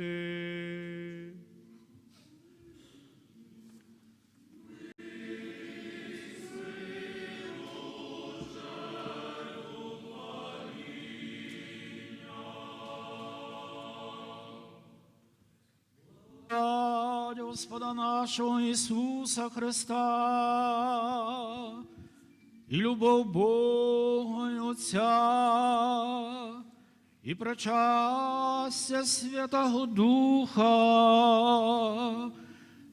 Раді Господа нашого Ісуса Христа і любов Бога Отця, і причастя Святого Духа,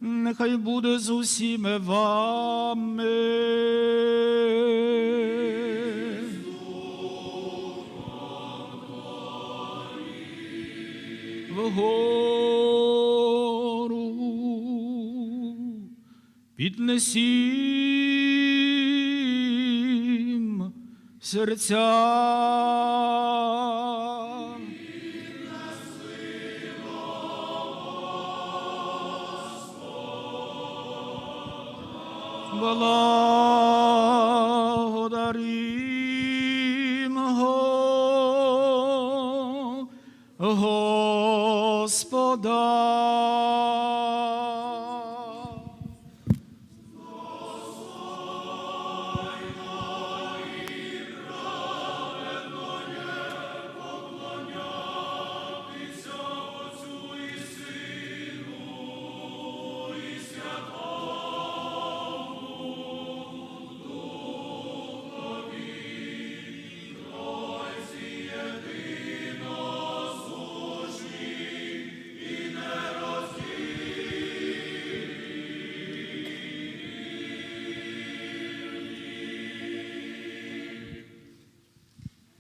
нехай буде з усіми вами. Вгору піднесім серця. Hak bala.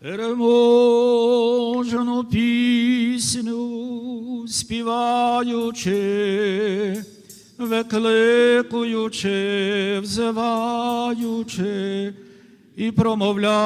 Переможну пісню співаючи, викликуючи, взиваючи і промовляючи.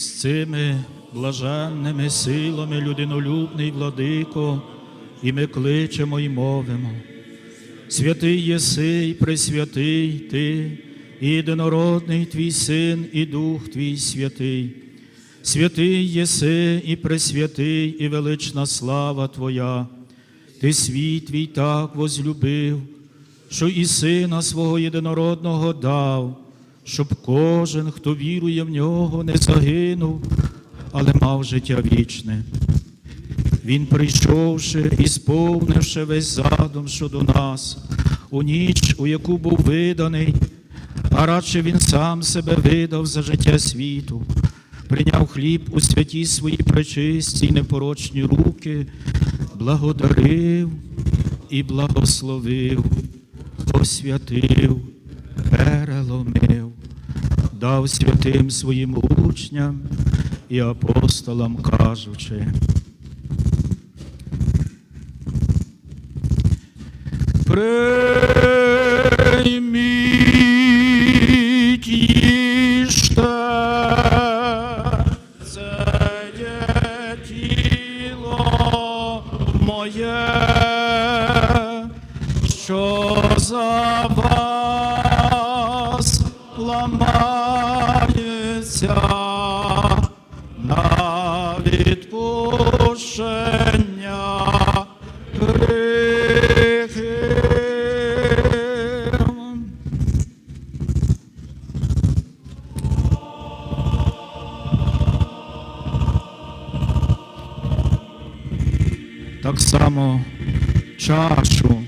З цими блаженними силами людинолюбний владико, і ми кличемо і мовимо. Святий єси і пресвятий Ти, і єдинородний Твій Син, і Дух Твій святий. Святий єси і пресвятий, і велична слава Твоя. Ти світ твій так возлюбив, що і сина свого єдинородного дав, щоб кожен, хто вірує в нього, не загинув, але мав життя вічне. Він, прийшовши і сповнивши весь задум щодо нас, у ніч, у яку був виданий, а радше він сам себе видав за життя світу, прийняв хліб у святі свої пречисті й непорочні руки, благодарив і благословив, освятив переломив, дав святим своїм учням і апостолам кажучи. Прийміть моє, що за вас ламається на відпущення гріхів. Так само чашу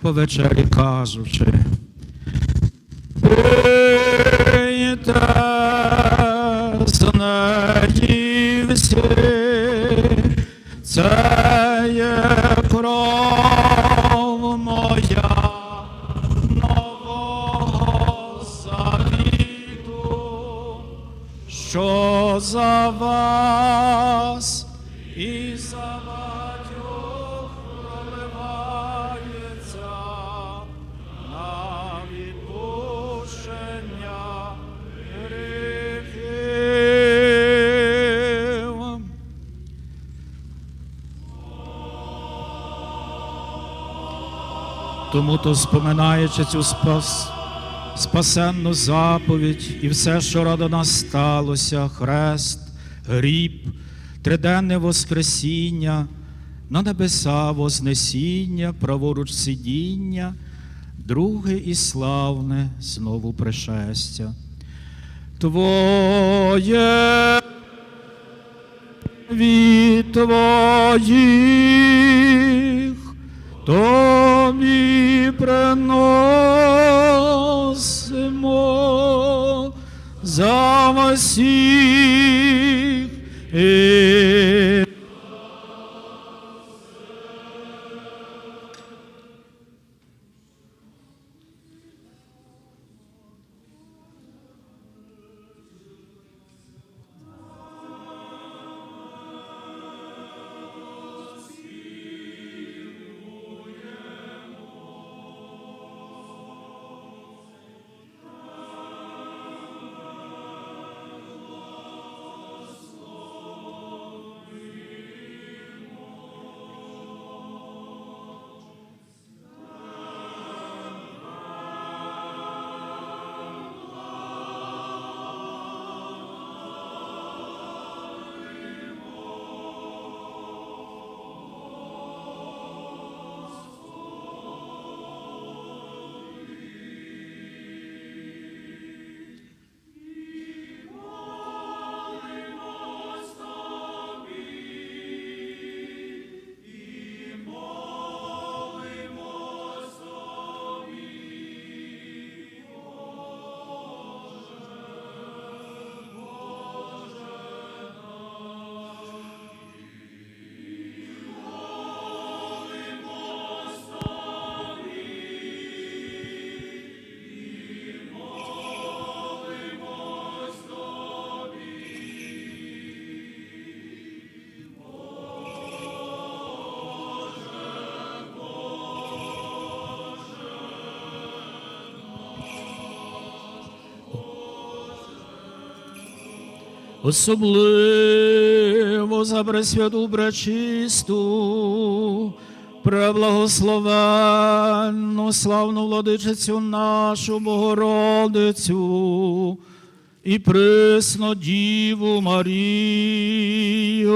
по вечері кажучи. Що за вас і за батьох проливається на відпущення гріхів. Тому то споминаючи цю спас, спасенну заповідь і все, що ради нас сталося, хрест, гріб, триденне воскресіння, на небеса вознесіння, праворуч сидіння, друге і славне знову пришестя. Твоє від твоїх тобі приносимо за всіх особливо за пресвяту пречисту, преблагословенну, славну владичицю нашу Богородицю і присну Діву Марію.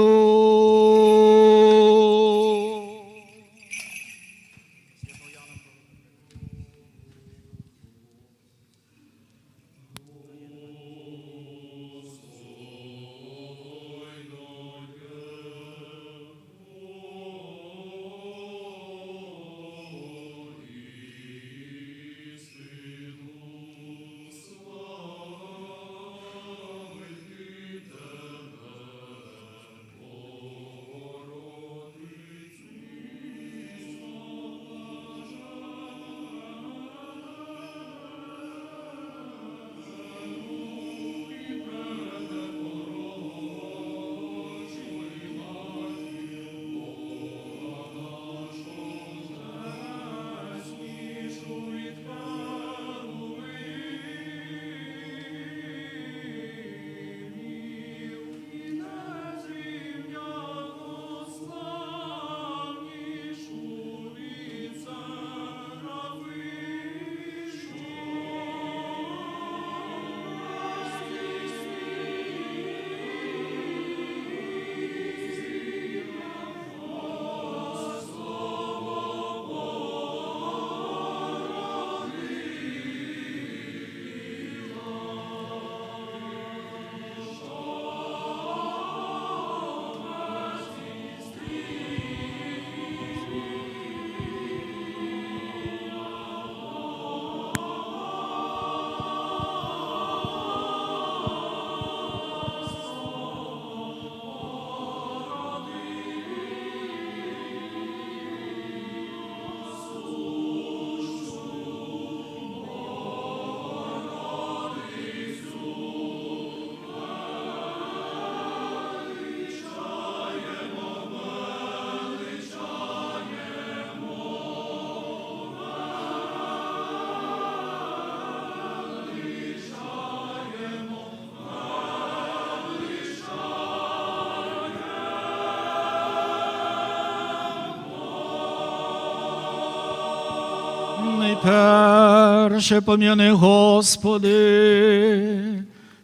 Найперше пом'яни, Господи,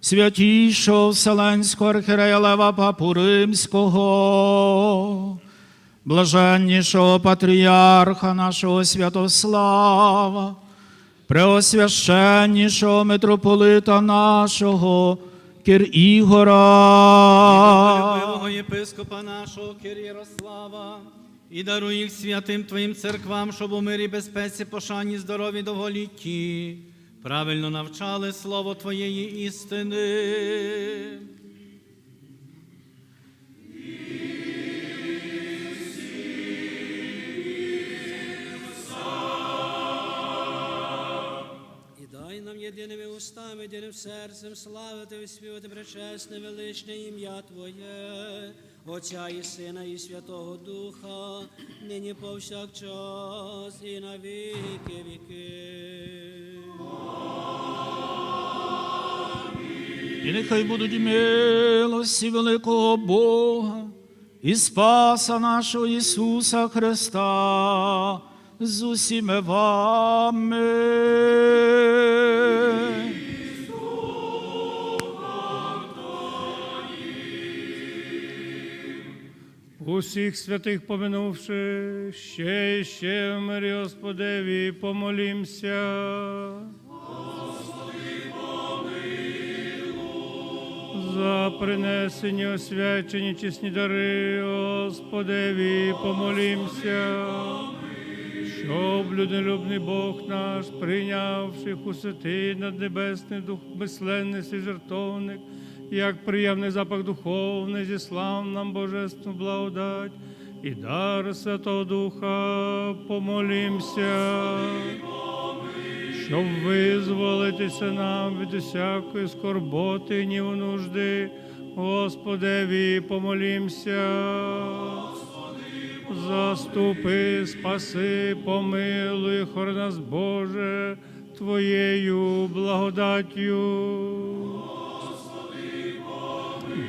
святішого Вселенського архірея Лева Папу Римського, блаженнішого патріарха нашого Святослава, преосвященнішого митрополита нашого Кир Ігора. Любивого єпископа нашого Кир Ярослава, і даруй їх святим Твоїм церквам, щоб у мирі, безпеці, пошані, здорові, довголітті, правильно навчали слово Твоєї істини. Єдиними устами, єдиним серцем славити і співати пречесне величне ім'я Твоє, Отця і Сина, і Святого Духа, нині повсякчас і на віки віки. І нехай будуть милості великого Бога і Спаса нашого Ісуса Христа з усіми вами. Усіх святих поминувши, ще і ще в мирі Господеві помолімся. За принесені освячені чесні дари, Господеві помолімся, щоб людолюбний Бог наш, прийнявши у святий наднебесний дух безсленний свій жертовник, як приємний запах духовний, зіслав нам божественну благодать і дар Святого Духа помолімся щоб визволитися нам від усякої скорботи, і гніву нужди, Господеві помолімся. Заступи, спаси, помилуй, хор нас, Боже, Твоєю благодаттю.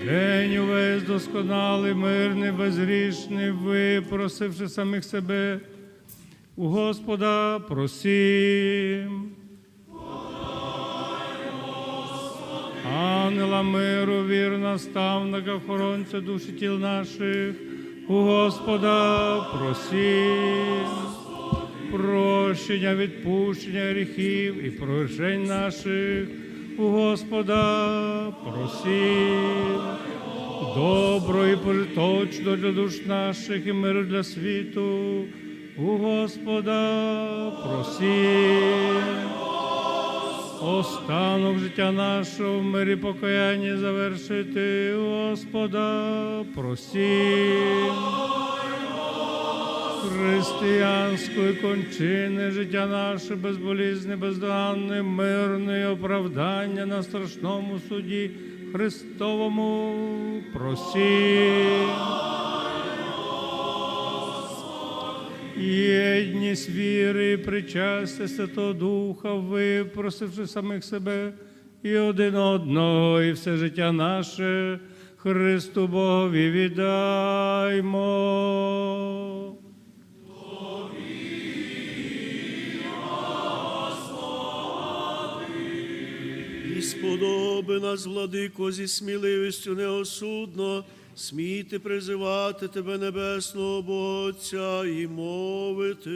День увесь досконалий, мирний, безгрішний, випросивши самих себе. У Господа просім. Ангела миру, вір наставника, охоронця душі тіл наших, у Господа просім. Прощення, відпущення гріхів і прощень наших, у Господа просім. Добро і пожиточно для душ наших і миру для світу. У Господа просім. Останок життя нашого в мирі покаяння завершити, у Господа просім. Християнської кончини життя наше безболізне, бездоганне, мирне оправдання на страшному суді Христовому просім. Єдність віри, і причастя Святого Духа, випросивши самих себе і один одного, і все життя наше Христу Богові віддаймо. Сподоби нас, владико, зі сміливістю неосудно, сміти призивати тебе, небесного Бога Отця, і мовити.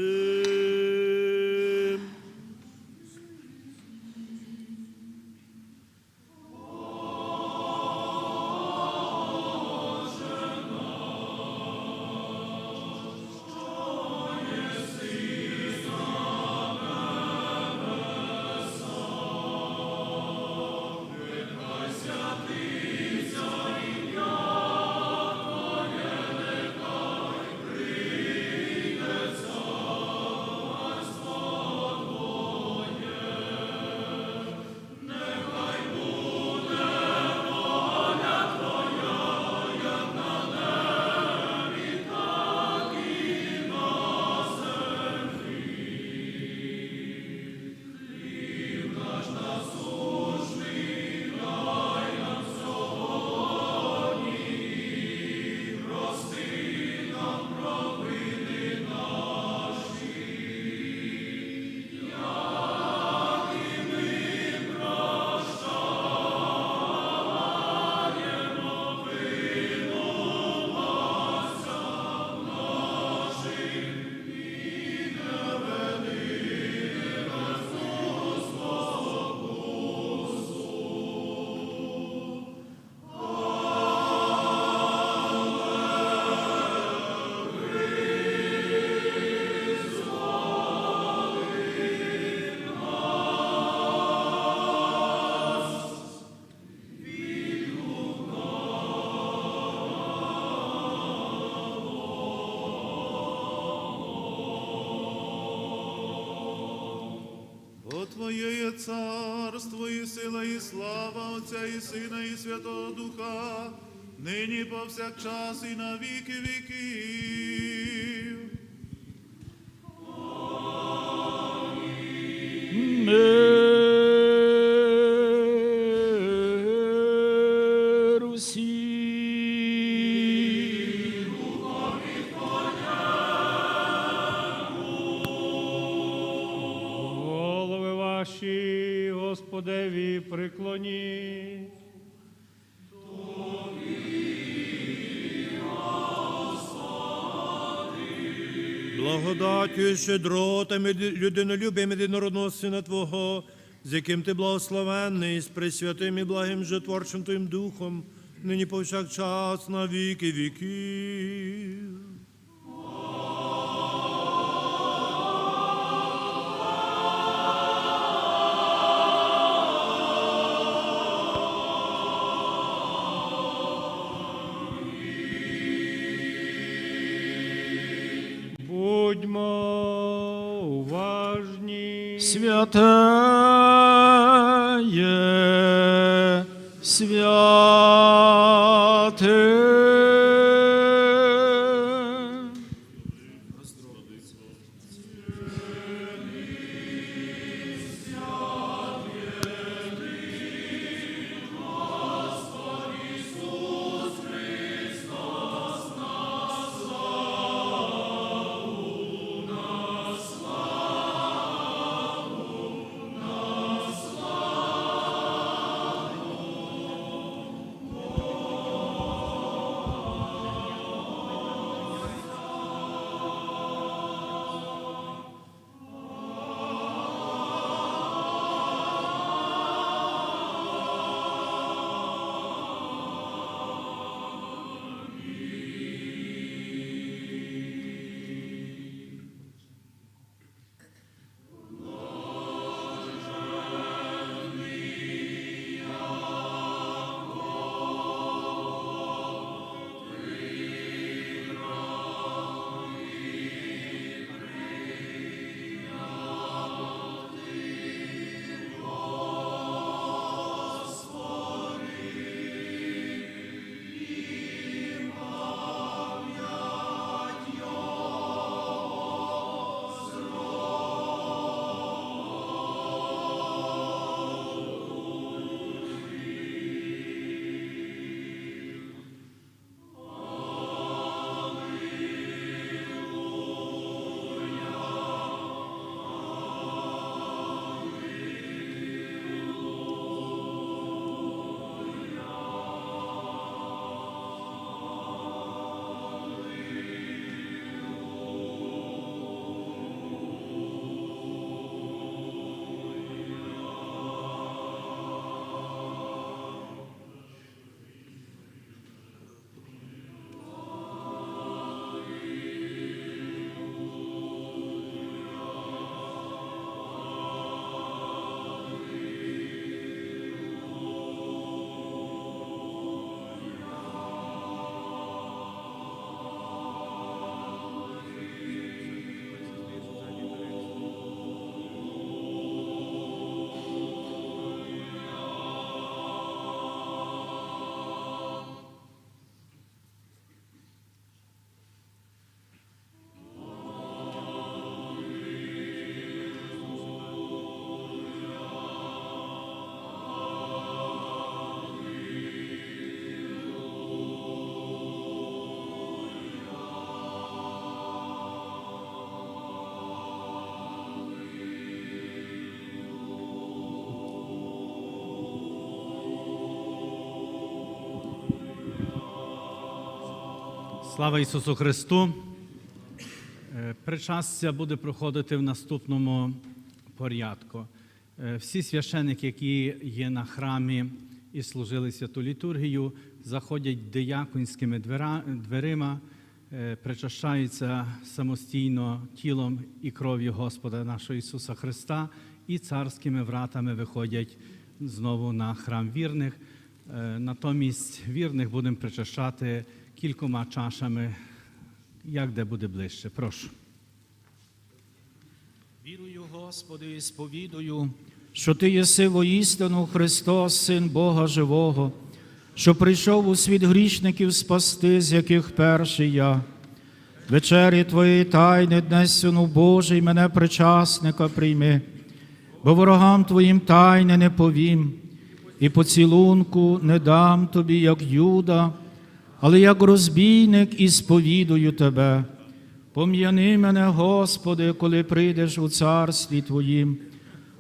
Повсякчас і на віки віків. Голови ваші, Господеві, приклоніть. Благодаттю і щедротами людинолюбим єдинородного Сина Твого, з яким ти благословенний, з пресвятим і благим житворчим Твоїм Духом, нині повсякчас на віки віків. Святе. Слава Ісусу Христу! Е, Причастя буде проходити в наступному порядку. Е, Всі священики, які є на храмі і служили святу літургію, заходять дияконськими дверима, е, причащаються самостійно тілом і кров'ю Господа нашого Ісуса Христа і царськими вратами виходять знову на храм вірних. Натомість вірних будемо причащати кількома чашами, як де буде ближче. Прошу. Вірую, Господи, і сповідую, що Ти єси воістину Христос, Син Бога Живого, що прийшов у світ грішників спасти, з яких перший я. Вечері Твоєї тайни, днес сину Божий, мене причасника прийми, бо ворогам Твоїм тайни не повім, і поцілунку не дам Тобі, як Юда, але як розбійник і сповідую Тебе. Пом'яни мене, Господи, коли прийдеш у царстві Твоїм.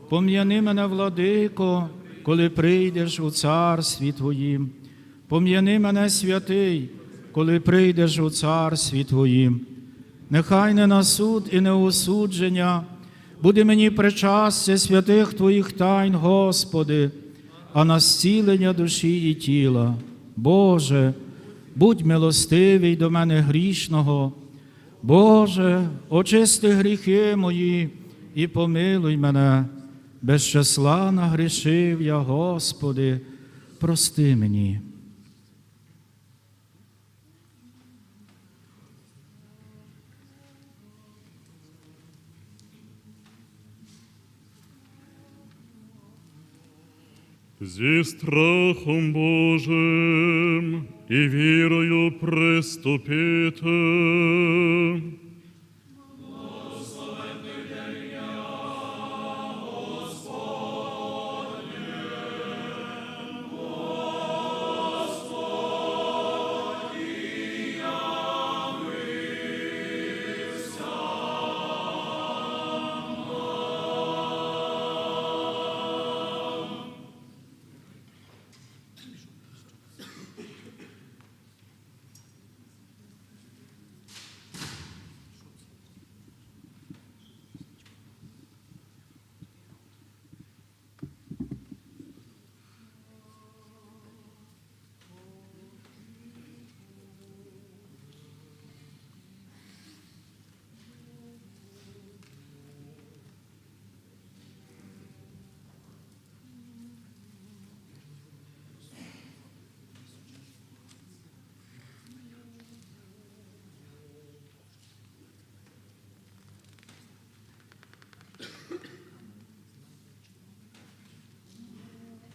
Пом'яни мене, владико, коли прийдеш у царстві Твоїм. Пом'яни мене, святий, коли прийдеш у царстві Твоїм. Нехай не на суд і не осудження, буде мені причастя святих Твоїх тайн, Господи, а на зцілення душі і тіла. Боже, будь милостивий до мене грішного. Боже, очисти гріхи мої і помилуй мене, без числа нагрішив я, Господи, прости мені. Зі страхом Божим і вірою приступити